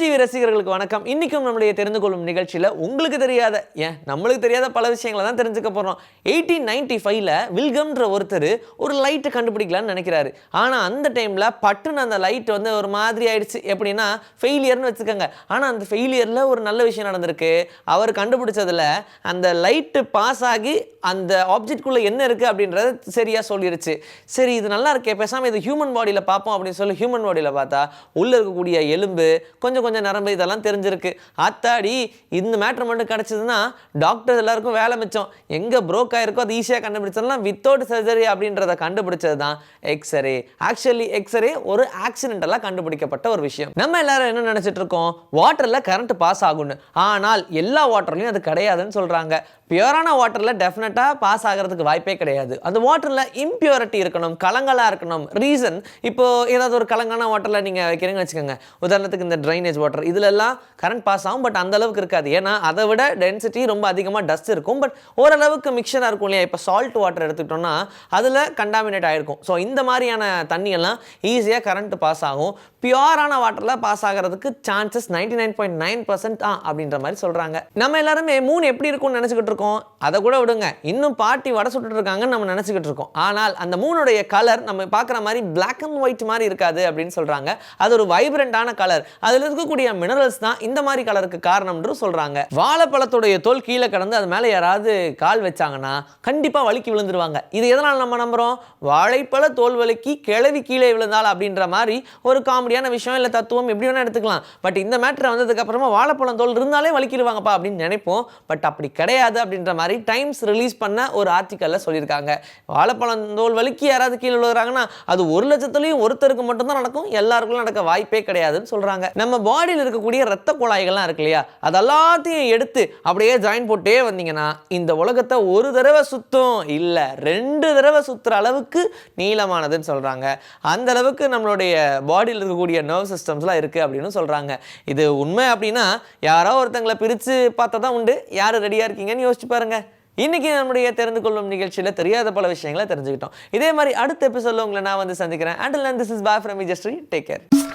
TV ரசிகர்களுக்கு வணக்கம். இன்னைக்கும் நம்முடைய தெரிந்து கொள்ளும் நிகழ்ச்சியில் உங்களுக்கு தெரியாத ஏன் நம்மளுக்கு தெரியாத பல விஷயங்களை தான் தெரிஞ்சுக்க போகிறோம் எயிட்டீன் நைன்டி ஃபைவ்ல வில்கம்ன்ற ஒருத்தர் ஒரு லைட்டை கண்டுபிடிக்கலான்னு நினைக்கிறாரு. ஆனால் அந்த டைமில் பட்டுன்னு அந்த லைட் வந்து ஒரு மாதிரி ஆயிடுச்சு. எப்படின்னா ஃபெயிலியர்னு வச்சுக்கோங்க. ஆனால் அந்த ஃபெயிலியரில் ஒரு நல்ல விஷயம் நடந்திருக்கு. அவர் கண்டுபிடிச்சதுல அந்த லைட்டு பாஸ் ஆகி அந்த ஆப்ஜெக்ட்குள்ளே என்ன இருக்குது அப்படின்றத சரியாக சொல்லிருச்சு. சரி இது நல்லா இருக்கே பேசாமல் இது ஹியூமன் பாடியில் பார்ப்போம் அப்படின்னு சொல்லி ஹியூமன் பாடியில் பார்த்தா உள்ளே இருக்கக்கூடிய எலும்பு கொஞ்சம் கொஞ்சம் நரம்பு இதெல்லாம் தெரிஞ்சிருக்கு. ஆத்தாடி இந்த மேட்ரு மட்டும் கிடச்சிதுன்னா டாக்டர்ஸ் எல்லாருக்கும் வேலை மிச்சம். எங்கே ப்ரோக் ஆயிருக்கோ அது ஈஸியாக கண்டுபிடிச்சதுலாம் வித்தவுட் சர்ஜரி அப்படின்றத கண்டுபிடிச்சது தான் எக்ஸ்ரே ஆக்சுவலி எக்ஸ்ரே ஒரு ஆக்சிடென்டெல்லாம் கண்டுபிடிக்கப்பட்ட ஒரு விஷயம். நம்ம எல்லாரும் என்ன நினச்சிட்டு இருக்கோம்? வாட்டரில் கரண்ட் பாஸ் ஆகும்னு. ஆனால் எல்லா வாட்டர்லையும் அது கிடையாதுன்னு சொல்கிறாங்க பியூரான வாட்டரில் டெஃபினட்டாக பாஸ் ஆகிறதுக்கு வாய்ப்பே கிடையாது. அந்த வாட்டரில் இம்பியூரிட்டி இருக்கணும் கலங்கலாக இருக்கணும் ரீசன் இப்போது ஏதாவது ஒரு கலங்கான வாட்டரில் நீங்கள் வைக்கிறீங்கன்னு வச்சுக்கோங்க. உதாரணத்துக்கு இந்த ட்ரைனேஜ் வாட்டர் இதிலெல்லாம் கரண்ட் பாஸ் ஆகும் பட் அந்த அளவுக்கு இருக்காது. ஏன்னா அதை விட டென்சிட்டி ரொம்ப அதிகமாக டஸ்ட் இருக்கும். பட் ஓரளவுக்கு மிக்சராக இருக்கும் இல்லையா? இப்போ சால்ட் வாட்டர் எடுத்துக்கிட்டோம்னா அதில் கண்டாமினேட் ஆகிருக்கும் ஸோ இந்த மாதிரியான தண்ணியெல்லாம் ஈஸியாக கரண்ட் பாஸ் ஆகும். பியூரான வாட்டரில் பாஸ் ஆகிறதுக்கு chances ninety nine point nine percent ஆ அப்படின்ற மாதிரி சொல்கிறாங்க நம்ம எல்லாருமே மூணு எப்படி இருக்கும்னு நினச்சிக்கிட்டு இருக்கோம்? அதை கூட விடுங்க. இன்னும் பாட்டி வடை சுட்டுட்ருக்காங்கன்னு நம்ம நினச்சிக்கிட்டு இருக்கோம். ஆனால் அந்த மூணுடைய கலர் நம்ம பார்க்குற மாதிரி பிளாக் அண்ட் ஒயிட் மாதிரி இருக்காது அப்படின்னு சொல்கிறாங்க அது ஒரு வைப்ரண்டான கலர் அதில் இருக்கக்கூடிய மினரல்ஸ் தான் இந்த மாதிரி கலருக்கு காரணம்னு சொல்கிறாங்க வாழைப்பழத்துடைய தோல் கீழே கடந்து அது மேலே யாராவது கால் வச்சாங்கன்னா கண்டிப்பாக வலிக்கு விழுந்துருவாங்க. இது எதனால் நம்ம நம்புகிறோம் வாழைப்பழ தோல் வலிக்கு கிளவி கீழே விழுந்தால் அப்படின்ற மாதிரி ஒரு காமெடியான விஷயம் இல்லை தத்துவம் எப்படி வேணால் எடுத்துக்கலாம். பட் இந்த மேட்ரு வந்ததுக்கப்புறமா வாழைப்பழம் தோல் இருந்தாலே வலிக்கிடுவாங்கப்பா அப்படின்னு நினைப்போம். பட் அப்படி கிடையாது அப்படின்ற மாதிரி டைம்ஸ் ரிலீஸ் பண்ண ஒரு ஆர்டிக்கலில் சொல்லியிருக்காங்க. வாழைப்பழம் தோல் வலிக்கு யாராவது கீழே விழுகிறாங்கன்னா அது ஒரு லட்சத்துலையும் ஒருத்தருக்கு மட்டும்தான் நடக்கும் எல்லாருக்கும் நடக்க வாய்ப்பே கிடையாதுன்னு சொல்கிறாங்க நம்ம பாடியில் இருக்கக்கூடிய ரத்த குழாய்கள்லாம் இருக்கு இல்லையா? அதெல்லாத்தையும் எடுத்து அப்படியே ஜாயின் போட்டே வந்தீங்கன்னா இந்த உலகத்தை ஒரு தடவை சுத்தும். இல்லை ரெண்டு தடவை சுத்துற அளவுக்கு நீளமானதுன்னு சொல்கிறாங்க அந்த அளவுக்கு நம்மளுடைய பாடியில் இருக்கக்கூடிய நர்வ் சிஸ்டம்ஸ்லாம் இருக்குது அப்படின்னு சொல்கிறாங்க இது உண்மை அப்படின்னா யாரோ ஒருத்தங்களை பிரித்து பார்த்தா தான் உண்டு. யார் ரெடியாக இருக்கீங்கன்னு யோசிச்சு பாருங்க. இன்னைக்கு நம்முடைய தெரிந்து கொள்ளும் நிகழ்ச்சியில் தெரியாத பல விஷயங்களை தெரிஞ்சுக்கிட்டோம். இதே மாதிரி அடுத்த எபிசோட உங்களை நான் வந்து சந்திக்கிறேன். And this is boy from Vijashree take care